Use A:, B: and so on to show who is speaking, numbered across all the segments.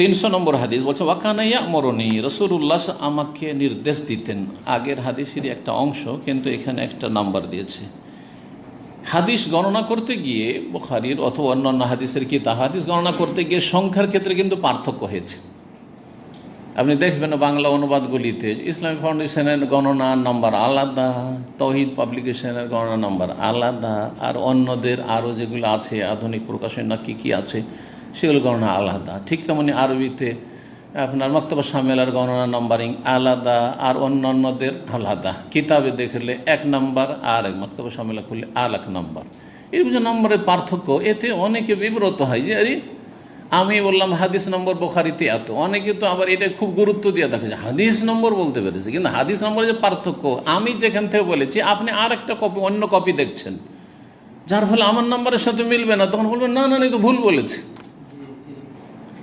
A: তিনশো নম্বর হাদিস বলছে ওয়াকানাইয়া মরণি রসুল্লাহ আমাকে নির্দেশ দিতেন। আগের হাদিসেরই একটা অংশ, কিন্তু এখানে একটা নাম্বার দিয়েছে। হাদিস গণনা করতে গিয়ে বোখারির অথবা অন্যান্য হাদিসের কি, তা হাদিস গণনা করতে গিয়ে সংখ্যার ক্ষেত্রে কিন্তু পার্থক্য হয়েছে। আপনি দেখবেন বাংলা অনুবাদগুলিতে ইসলামিক ফাউন্ডেশনের গণনা নাম্বার আলাদা, তহিদ পাবলিকেশনের গণনা নাম্বার আলাদা, আর অন্যদের আরও যেগুলো আছে, আধুনিক প্রকাশন কী কী আছে সেগুলো গণনা আলাদা। ঠিক তেমনি আরবিতে আপনার মক্তবা সামেলার গণনা নাম্বারিং আলাদা আর অন্যান্যদের আলাদা। কিতাবে দেখলে এক নাম্বার, আর এক মক্তবা সামেলা করলে আর এক নাম্বার। এরকম যে নম্বরের পার্থক্য, এতে অনেকে বিব্রত হয় যে, আরে, আমি বললাম হাদিস নম্বর বোখারিতে এত। অনেকে তো আবার এটা খুব গুরুত্ব দিয়ে দেখে যে, হাদিস নম্বর বলতে পেরেছে। কিন্তু হাদিস নম্বরের যে পার্থক্য, আমি যেখান থেকে বলেছি, আপনি আর একটা কপি অন্য কপি দেখছেন। যার ফলে আমার নম্বরের সাথে মিলবে না। তখন বলবেন, না না তো ভুল বলেছে।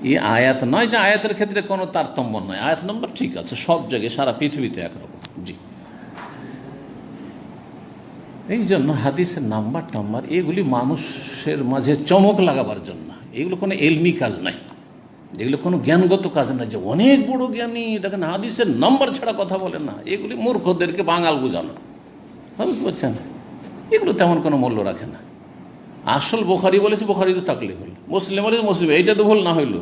A: এই আয়াত নয় যে আয়াতের ক্ষেত্রে কোনো তারতম্য নয়। আয়াত নম্বর ঠিক আছে, সব জায়গায়, সারা পৃথিবীতে একরকম। জি। এই জন্য হাদিসের নাম্বার টাম্বার, এগুলি মানুষের মাঝে চমক লাগাবার জন্য। এগুলো কোনো এলমি কাজ নাই এগুলো কোনো জ্ঞানগত কাজ নয় যে অনেক বড় জ্ঞানী, দেখেন হাদিসের নম্বর ছাড়া কথা বলে না। এগুলি মূর্খদেরকে বাঙাল বোঝানো। বুঝতে পারছেন? এগুলো তেমন কোনো মূল্য রাখে না। আসল বোখারি বলেছে, বোখারি তো থাকলে হল। মুসলিম বলেছে, মুসলিম। এইটা তো ভুল না হইল।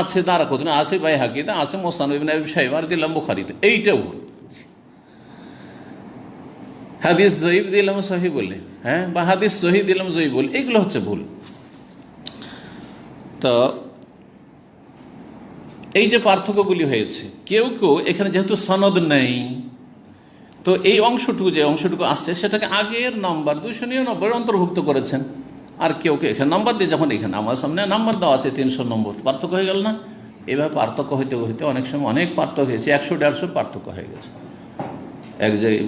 A: আছে তারা কত আছে ভাই হাকিতে আছে মোস্তানবিন সাহেব আর দিলাম বোখারিতে এইটা ভুল। হাদিস জয়ীব দিলাম সহি বলে হ্যাঁ বা হাদিস সহি দিলাম জয়ী বলে এইগুলো হচ্ছে ভুল। তো এই যে পার্থক্যগুলি হয়েছে, কেউ কেউ এখানে যেহেতু সনদ নেই তো এই অংশটুকু যে অংশটুকু আসছে, সেটাকে আগের নাম্বার দুইশো নিরানব্বই অন্তর্ভুক্ত করেছেন। আর কেউ কেউ এখানে নাম্বার দিয়ে যখন এখানে আমার সামনে নাম্বার দেওয়া আছে তিনশো নম্বর, পার্থক্য হয়ে গেল না? এভাবে পার্থক্য হইতে হইতে অনেক সময় অনেক পার্থক্য হয়েছে, একশো দেড়শো পার্থক্য হয়ে গেছে। এক জায়গায়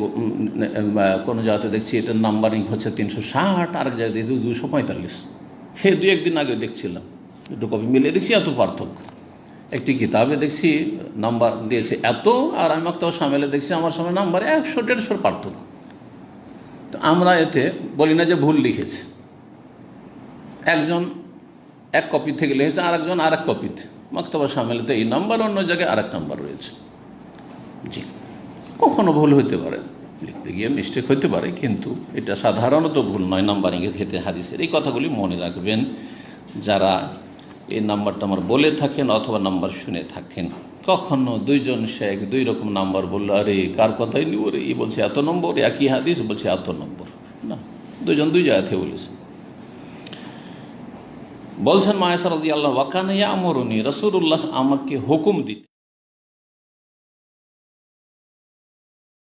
A: কোনো জায়গাতে দেখছি এটার নাম্বারিং হচ্ছে তিনশো ষাট আর এক জায়গায় দেখছি দুশো পঁয়তাল্লিশ। সে দু একদিন আগে দেখছিলাম। দুটো কপি মিলিয়ে দেখছি, এত পার্থক্য। একটি কিতাবে দেখছি, নাম্বার দিয়েছে এত, আর আমি মাক্তাব সামেলে দেখছি, আমার সময় নাম্বার একশো, দেড়শোর পার্থক্য। তো আমরা এতে বলি না যে ভুল লিখেছে। একজন এক কপি থেকে লিখেছে আর একজন আর এক কপিতে। মাক্তাবা সামেলেতে এই নাম্বার, অন্য জায়গায় আর এক নাম্বার রয়েছে। জি। কখনো ভুল হইতে পারে। লিখতে গিয়ে মিস্টেক হইতে পারে, কিন্তু এটা সাধারণত ভুল নয় নাম্বারিংয়ের ক্ষেত্রে হাদিসের। এই কথাগুলি মনে রাখবেন, যারা এই নাম্বারটা আমার বলে থাকেন অথবা নাম্বার শুনে থাকেন। কখনো দুইজন শেখ দুই রকম নাম্বার বলল, আরে, কার কথাই নিব রে? ই বলছে, এত নম্বর? একই হাদিস বলছে, এত নম্বর। না দুজন দুই জায়গা থেকে বলেছে। বলছেন মায়াসার আল্লাহ ওয়াকানাইয়া রসুল উল্লাস আমাকে হুকুম দিতে